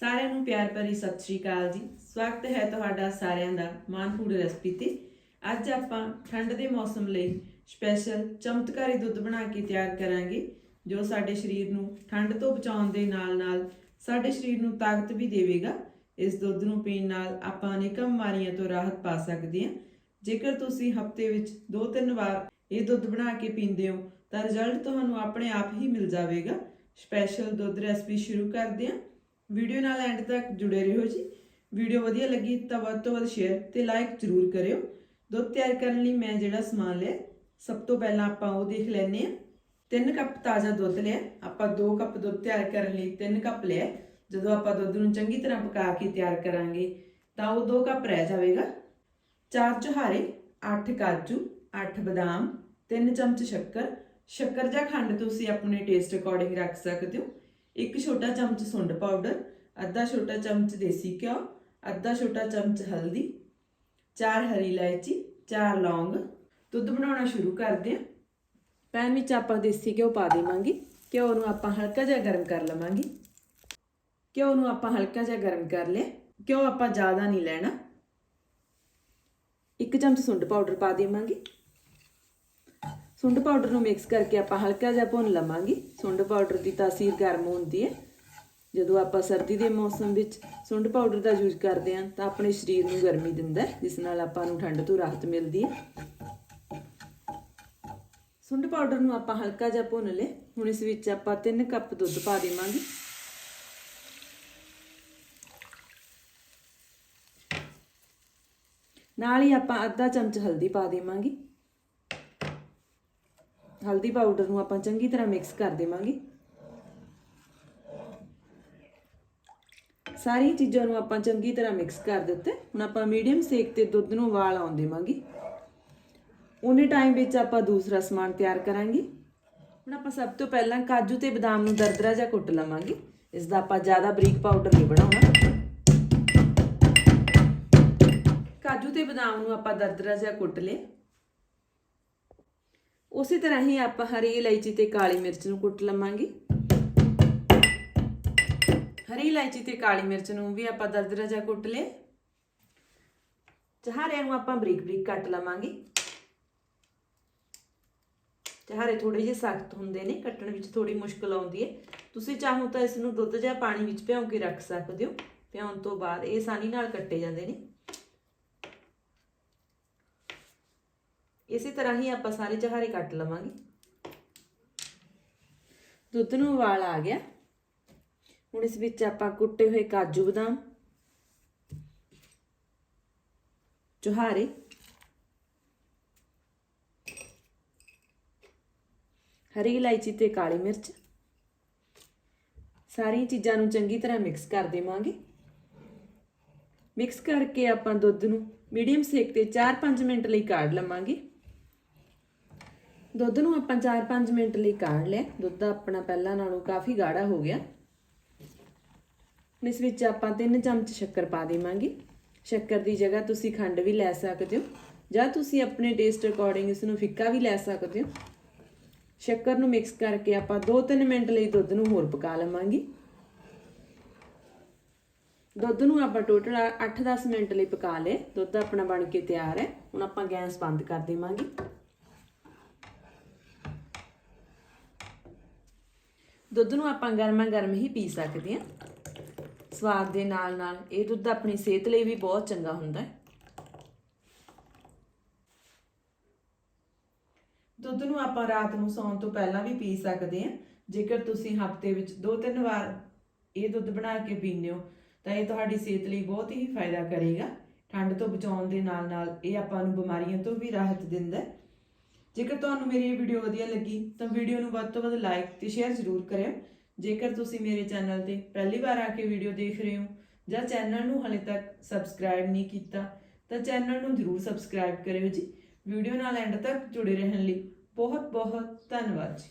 ਸਾਰਿਆਂ ਨੂੰ ਪਿਆਰ ਭਰੀ ਸਤਿ ਸ਼੍ਰੀ ਅਕਾਲ ਜੀ। ਸਵਾਗਤ ਹੈ ਤੁਹਾਡਾ ਸਾਰਿਆਂ ਦਾ ਮਾਨ ਫੂਡ ਰੈਸਪੀ ਤੇ। ਅੱਜ ਆਪਾਂ ਠੰਡ ਦੇ ਮੌਸਮ ਲਈ ਸਪੈਸ਼ਲ ਚਮਤਕਾਰੀ ਦੁੱਧ ਬਣਾ ਕੇ ਤਿਆਰ ਕਰਾਂਗੇ, ਜੋ ਸਾਡੇ ਸਰੀਰ ਨੂੰ ਠੰਡ ਤੋਂ ਬਚਾਉਣ ਦੇ ਨਾਲ-ਨਾਲ ਸਾਡੇ ਸਰੀਰ ਨੂੰ ਤਾਕਤ ਵੀ ਦੇਵੇਗਾ। ਇਸ ਦੁੱਧ ਨੂੰ ਪੀਣ ਨਾਲ ਆਪਾਂ ਅਨੇਕਾਂ ਬਿਮਾਰੀਆਂ ਤੋਂ ਰਾਹਤ ਪਾ ਸਕਦੇ ਹਾਂ। ਜੇਕਰ ਤੁਸੀਂ ਹਫ਼ਤੇ ਵਿੱਚ 2-3 ਵਾਰ ਇਹ ਦੁੱਧ ਬਣਾ ਕੇ ਪੀਂਦੇ ਹੋ, ਤਾਂ ਰਿਜ਼ਲਟ ਤੁਹਾਨੂੰ ਆਪਣੇ ਆਪ ਹੀ ਮਿਲ ਜਾਵੇਗਾ। ਸਪੈਸ਼ਲ ਦੁੱਧ ਰੈਸਪੀ ਸ਼ੁਰੂ ਕਰਦੇ ਹਾਂ। ਵੀਡੀਓ ਨਾਲ ਐਂਡ ਤੱਕ ਜੁੜੇ ਰਹੋ ਜੀ। ਵੀਡੀਓ ਵਧੀਆ ਲੱਗੀ ਤਾਂ ਵੱਧ ਤੋਂ ਵੱਧ ਸ਼ੇਅਰ ਤੇ ਲਾਈਕ ਜ਼ਰੂਰ ਕਰਿਓ। ਦੁੱਧ ਤਿਆਰ ਕਰਨ ਲਈ ਮੈਂ ਜਿਹੜਾ ਸਮਾਨ ਲਿਆ, ਸਭ ਤੋਂ ਪਹਿਲਾਂ ਆਪਾਂ ਉਹ ਦੇਖ ਲੈਨੇ ਆ 3 ਕੱਪ ਤਾਜ਼ਾ ਦੁੱਧ ਲਿਆ। ਆਪਾਂ 2 ਕੱਪ ਦੁੱਧ ਤਿਆਰ ਕਰਨ ਲਈ 3 ਕੱਪ ਲਿਆ। ਜਦੋਂ ਆਪਾਂ ਦੁੱਧ ਨੂੰ ਚੰਗੀ ਤਰ੍ਹਾਂ ਪਕਾ ਕੇ ਤਿਆਰ ਕਰਾਂਗੇ, ਤਾਂ ਉਹ 2 ਕੱਪ ਰਹਿ ਜਾਵੇਗਾ। 4 ਚੁਹਾਰੇ 8 ਕਾਜੂ 8 ਬਦਾਮ 3 ਚਮਚ ਸ਼ੱਕਰ। ਸ਼ੱਕਰ ਜਾਂ ਖੰਡ ਤੁਸੀਂ ਆਪਣੇ ਟੇਸਟ ਅਕੋਰਡਿੰਗ ਰੱਖ ਸਕਦੇ ਹੋ। ਇੱਕ ਛੋਟਾ ਚਮਚ ਸੁੰਡ ਪਾਊਡਰ, ਅੱਧਾ ਛੋਟਾ ਚਮਚ ਦੇਸੀ ਘਿਓ, ਅੱਧਾ ਛੋਟਾ ਚਮਚ ਹਲਦੀ, ਚਾਰ ਹਰੀ ਇਲਾਇਚੀ, ਚਾਰ ਲੌਂਗ। ਦੁੱਧ ਬਣਾਉਣਾ ਸ਼ੁਰੂ ਕਰਦੇ ਹਾਂ। ਪੈਨ ਵਿੱਚ ਆਪਾਂ ਦੇਸੀ ਘਿਓ ਪਾ ਦੇਵਾਂਗੇ। ਘਿਓ ਨੂੰ ਆਪਾਂ ਹਲਕਾ ਜਿਹਾ ਗਰਮ ਕਰ ਲਵਾਂਗੇ। ਘਿਓ ਨੂੰ ਆਪਾਂ ਹਲਕਾ ਜਿਹਾ ਗਰਮ ਕਰ ਲਿਆ। ਘਿਓ ਆਪਾਂ ਜ਼ਿਆਦਾ ਨਹੀਂ ਲੈਣਾ। ਇੱਕ ਚਮਚ ਸੁੰਡ ਪਾਊਡਰ ਪਾ ਦੇਵਾਂਗੇ। ਸੁੰਡ ਪਾਊਡਰ ਨੂੰ ਮਿਕਸ ਕਰਕੇ ਆਪਾਂ ਹਲਕਾ ਜਿਹਾ ਭੁੰਨ ਲਵਾਂਗੇ। ਸੁੰਡ ਪਾਊਡਰ ਦੀ ਤਾਸੀਰ ਗਰਮ ਹੁੰਦੀ ਹੈ। ਜਦੋਂ ਆਪਾਂ ਸਰਦੀ ਦੇ ਮੌਸਮ ਵਿੱਚ ਸੁੰਡ ਪਾਊਡਰ ਦਾ ਯੂਜ਼ ਕਰਦੇ ਹਾਂ, ਤਾਂ ਆਪਣੇ ਸਰੀਰ ਨੂੰ ਗਰਮੀ ਦਿੰਦਾ ਹੈ, ਜਿਸ ਨਾਲ ਆਪਾਂ ਨੂੰ ਠੰਡ ਤੋਂ ਰਾਹਤ ਮਿਲਦੀ ਹੈ। ਸੁੰਡ ਪਾਊਡਰ ਨੂੰ ਆਪਾਂ ਹਲਕਾ ਜਿਹਾ ਭੁੰਨ ਲਏ। ਹੁਣ ਇਸ ਵਿੱਚ ਆਪਾਂ 3 ਕੱਪ ਦੁੱਧ ਪਾ ਦੇਵਾਂਗੇ। ਨਾਲ ਹੀ ਆਪਾਂ ਅੱਧਾ ਚਮਚ ਹਲਦੀ ਪਾ ਦੇਵਾਂਗੇ। ਹਲਦੀ ਪਾਊਡਰ ਨੂੰ ਆਪਾਂ ਚੰਗੀ ਤਰ੍ਹਾਂ ਮਿਕਸ ਕਰ ਦੇਵਾਂਗੇ। ਸਾਰੀਆਂ ਚੀਜ਼ਾਂ ਨੂੰ ਆਪਾਂ ਚੰਗੀ ਤਰ੍ਹਾਂ ਮਿਕਸ ਕਰ ਦਿੱਤੇ। ਹੁਣ ਆਪਾਂ ਮੀਡੀਅਮ ਸੇਕ ਤੇ ਦੁੱਧ ਨੂੰ ਉਬਾਲ ਆਉਣ ਦੇਵਾਂਗੇ। ਉਹਨੇ ਟਾਈਮ ਵਿੱਚ ਆਪਾਂ ਦੂਸਰਾ ਸਮਾਨ ਤਿਆਰ ਕਰਾਂਗੇ। ਹੁਣ ਆਪਾਂ ਸਭ ਤੋਂ ਪਹਿਲਾਂ ਕਾਜੂ ਤੇ ਬਦਾਮ ਨੂੰ ਦਰਦਰਾ ਜਿਹਾ ਕੁੱਟ ਲਵਾਂਗੇ। ਇਸ ਦਾ ਆਪਾਂ ਜ਼ਿਆਦਾ ਬਰੀਕ ਪਾਊਡਰ ਨਹੀਂ ਬਣਾਉਣਾ। ਕਾਜੂ ਤੇ ਬਦਾਮ ਨੂੰ ਆਪਾਂ ਦਰਦਰਾ ਜਿਹਾ ਕੁੱਟ ਲਏ ਉਸੇ ਤਰ੍ਹਾਂ ਹੀ ਆਪਾਂ ਹਰੀ ਇਲਾਇਚੀ ਤੇ ਕਾਲੀ ਮਿਰਚ ਨੂੰ ਕੁੱਟ ਲਵਾਂਗੇ। ਹਰੀ ਇਲਾਇਚੀ ਤੇ ਕਾਲੀ ਮਿਰਚ ਨੂੰ ਵੀ ਆਪਾਂ ਦਰਦਰਾ ਜਿਹਾ ਕੁੱਟ ਲਿਆ। ਚਹਾਰਿਆਂ ਨੂੰ ਆਪਾਂ ਬਰੀਕ ਬਰੀਕ ਕੱਟ ਲਵਾਂਗੇ। ਚਹਾਰੇ ਥੋੜੇ ਜਿਹੇ ਸਖਤ ਹੁੰਦੇ ਨੇ, ਕੱਟਣ ਵਿੱਚ ਥੋੜੀ ਮੁਸ਼ਕਲ ਆਉਂਦੀ ਹੈ। ਤੁਸੀਂ ਚਾਹੋ ਤਾਂ ਇਸ ਨੂੰ ਦੁੱਧ ਜਾਂ ਪਾਣੀ ਵਿੱਚ ਭਿਉਂ ਕੇ ਰੱਖ ਸਕਦੇ ਹੋ। ਭਿਉਣ ਤੋਂ ਬਾਅਦ ਇਹ ਆਸਾਨੀ ਨਾਲ ਕੱਟੇ ਜਾਂਦੇ ਨੇ। ਇਸੇ ਤਰ੍ਹਾਂ ਹੀ ਆਪਾਂ ਸਾਰੇ ਚਹਾਰੇ ਕੱਟ ਲਵਾਂਗੇ। ਦੁੱਧ ਨੂੰ ਉਬਾਲ ਆ ਗਿਆ। ਹੁਣ ਇਸ ਵਿੱਚ ਆਪਾਂ ਕੁੱਟੇ ਹੋਏ ਕਾਜੂ ਬਦਾਮ ਚੁਹਾਰੇ ਹਰੀ ਇਲਾਇਚੀ ਤੇ ਕਾਲੀ ਮਿਰਚ, ਸਾਰੀਆਂ ਚੀਜ਼ਾਂ ਨੂੰ ਚੰਗੀ ਤਰ੍ਹਾਂ ਮਿਕਸ ਕਰ ਦੇਵਾਂਗੇ। ਮਿਕਸ ਕਰਕੇ ਆਪਾਂ ਦੁੱਧ ਨੂੰ ਮੀਡੀਅਮ ਸੇਕ ਤੇ 4-5 ਮਿੰਟ ਲਈ ਕਾੜ ਲਵਾਂਗੇ। ਦੁੱਧ ਨੂੰ ਆਪਾਂ 4-5 ਮਿੰਟ ਲਈ ਕਾੜ ਲਿਆ। ਦੁੱਧ ਆਪਣਾ ਪਹਿਲਾਂ ਨਾਲੋਂ ਕਾਫੀ ਗਾੜਾ ਹੋ ਗਿਆ। ਇਸ ਵਿੱਚ ਆਪਾਂ 3 ਚਮਚ ਸ਼ੱਕਰ ਪਾ ਦੇਵਾਂਗੇ। ਸ਼ੱਕਰ ਦੀ ਜਗ੍ਹਾ ਤੁਸੀਂ ਖੰਡ ਵੀ ਲੈ ਸਕਦੇ ਹੋ, ਜਾਂ ਤੁਸੀਂ ਆਪਣੇ ਟੇਸਟ ਅਕੋਰਡਿੰਗ ਇਸ ਨੂੰ ਫਿੱਕਾ ਵੀ ਲੈ ਸਕਦੇ ਹੋ। ਸ਼ੱਕਰ ਨੂੰ ਮਿਕਸ ਕਰਕੇ ਆਪਾਂ 2-3 ਮਿੰਟ ਲਈ ਦੁੱਧ ਨੂੰ ਹੋਰ ਪਕਾ ਲਵਾਂਗੇ। ਦੁੱਧ ਨੂੰ ਆਪਾਂ ਟੋਟਲ 8-10 ਮਿੰਟ ਲਈ ਪਕਾ ਲਏ। ਦੁੱਧ ਆਪਣਾ ਬਣ ਕੇ ਤਿਆਰ ਹੈ। ਹੁਣ ਆਪਾਂ ਗੈਸ ਬੰਦ ਕਰ ਦੇਵਾਂਗੇ। ਦੁੱਧ ਨੂੰ ਆਪਾਂ ਗਰਮਾ ਗਰਮ ਹੀ ਪੀ ਸਕਦੇ ਹਾਂ। ਸਵਾਦ ਦੇ ਨਾਲ ਨਾਲ ਇਹ ਦੁੱਧ ਆਪਣੀ ਸਿਹਤ ਲਈ ਵੀ ਬਹੁਤ ਚੰਗਾ ਹੁੰਦਾ ਹੈ। ਦੁੱਧ ਨੂੰ ਆਪਾਂ ਰਾਤ ਨੂੰ ਸੌਣ ਤੋਂ ਪਹਿਲਾਂ ਵੀ ਪੀ ਸਕਦੇ ਹਾਂ। ਜੇਕਰ ਤੁਸੀਂ ਹਫ਼ਤੇ ਵਿੱਚ 2-3 ਵਾਰ ਇਹ ਦੁੱਧ ਬਣਾ ਕੇ ਪੀਂਦੇ ਹੋ, ਤਾਂ ਇਹ ਤੁਹਾਡੀ ਸਿਹਤ ਲਈ ਬਹੁਤ ਹੀ ਫਾਇਦਾ ਕਰੇਗਾ। ਠੰਡ ਤੋਂ ਬਚਾਉਣ ਦੇ ਨਾਲ ਨਾਲ ਇਹ ਆਪਾਂ ਨੂੰ ਬਿਮਾਰੀਆਂ ਤੋਂ ਵੀ ਰਾਹਤ ਦਿੰਦਾ ਹੈ। ਜੇਕਰ ਤੁਹਾਨੂੰ ਮੇਰੀ ਇਹ ਵੀਡੀਓ ਵਧੀਆ ਲੱਗੀ, ਤਾਂ ਵੀਡੀਓ ਨੂੰ ਵੱਧ ਤੋਂ ਵੱਧ ਲਾਈਕ ਤੇ ਸ਼ੇਅਰ ਜ਼ਰੂਰ ਕਰਿਓ। ਜੇਕਰ ਤੁਸੀਂ ਮੇਰੇ ਚੈਨਲ ਤੇ ਪਹਿਲੀ ਵਾਰ ਆ ਕੇ ਵੀਡੀਓ ਦੇਖ ਰਹੇ ਹੋ ਜਾਂ ਚੈਨਲ ਨੂੰ ਹਲੇ ਤੱਕ ਸਬਸਕ੍ਰਾਈਬ ਨਹੀਂ ਕੀਤਾ, ਤਾਂ ਚੈਨਲ ਨੂੰ ਜ਼ਰੂਰ ਸਬਸਕ੍ਰਾਈਬ ਕਰਿਓ ਜੀ। ਵੀਡੀਓ ਨਾਲ ਐਂਡ ਤੱਕ ਜੁੜੇ ਰਹਿਣ ਲਈ ਬਹੁਤ ਬਹੁਤ ਧੰਨਵਾਦ ਜੀ।